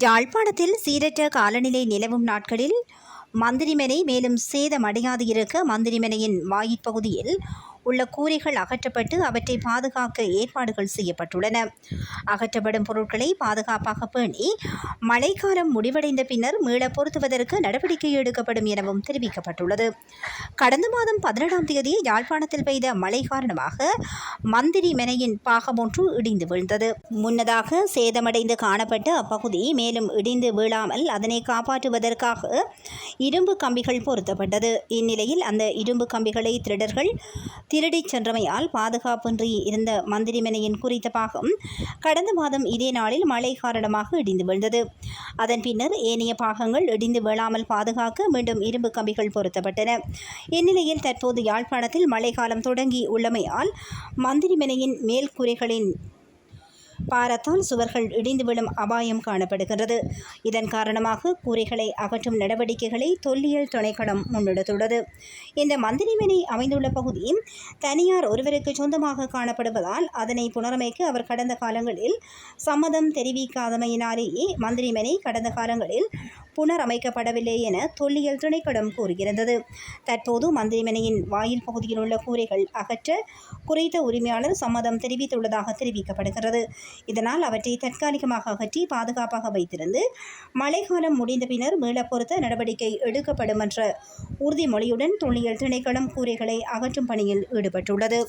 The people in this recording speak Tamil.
யாழ்ப்பாணத்தில் சீரற்ற காலநிலை நிலவும் நாட்களில் மந்திரிமனை மேலும் சேதமடையாது இருக்க மந்திரிமனையின் வாயிற்பகுதியில் உள்ள கூரைகள் அகற்றப்பட்டு அவற்றை பாதுகாக்க ஏற்பாடுகள் செய்யப்பட்டுள்ளன. அகற்றப்படும் பொருட்களை பாதுகாப்பாக பேணி மழைக்காலம் முடிவடைந்த பின்னர் மீள பொருத்துவதற்கு நடவடிக்கை எடுக்கப்படும் எனவும் தெரிவிக்கப்பட்டுள்ளது. கடந்த மாதம் பதினேழாம் தேதி யாழ்ப்பாணத்தில் பெய்த மழை காரணமாக மந்திரி மெனையின் பாகம் ஒன்று இடிந்து வீழ்ந்தது. முன்னதாக சேதமடைந்து காணப்பட்ட அப்பகுதி மேலும் இடிந்து வீழாமல் அதனை காப்பாற்றுவதற்காக இரும்பு கம்பிகள் பொருத்தப்பட்டது. இந்நிலையில் அந்த இரும்பு கம்பிகளை திருடர்கள் திருடிச் சென்றமையால் பாதுகாப்பின்றி இருந்த மந்திரிமனையின் குறித்த பாகம் கடந்த மாதம் இதே நாளில் மழை காரணமாக இடிந்து விழுந்தது. அதன் பின்னர் ஏனைய பாகங்கள் இடிந்து விழாமல் பாதுகாக்க மீண்டும் இரும்பு கம்பிகள் பொருத்தப்பட்டன. இந்நிலையில் தற்போது யாழ்ப்பாணத்தில் மழைக்காலம் தொடங்கி உள்ளமையால் மந்திரிமனையின் மேல் கூரைகளின் பாரத்தால் சுவர்கள் இடிந்து விழும் அபாயம் காணப்படுகிறது இதன் காரணமாக கூரைகளை அகற்றும் நடவடிக்கைகளை தொல்லியல் துணைக்களம் முன்னெடுத்துள்ளது. இந்த மந்திரிமனை அமைந்துள்ள பகுதி தனியார் ஒருவருக்கு சொந்தமாக காணப்படுவதால் அதனை புனரமைக்க அவர் கடந்த காலங்களில் சம்மதம் தெரிவிக்காதமையினாலேயே மந்திரிமனை கடந்த காலங்களில் புனரமைக்கப்படவில்லை என தொல்லியல் திணைக்களம் கூறுகிறது. தற்போது மந்திரிமனையின் வாயில் பகுதியில் உள்ள கூரைகள் அகற்ற குறைத்த உரிமையாளர் சம்மதம் தெரிவித்துள்ளதாக தெரிவிக்கப்படுகிறது. இதனால் அவற்றை தற்காலிகமாக அகற்றி பாதுகாப்பாக வைத்திருந்து மழைக்காலம் முடிந்த பின்னர் மீளப் பொருத்த நடவடிக்கை எடுக்கப்படும் என்ற உறுதிமொழியுடன் தொல்லியல் திணைக்களம் கூரைகளை அகற்றும் பணியில் ஈடுபட்டுள்ளது.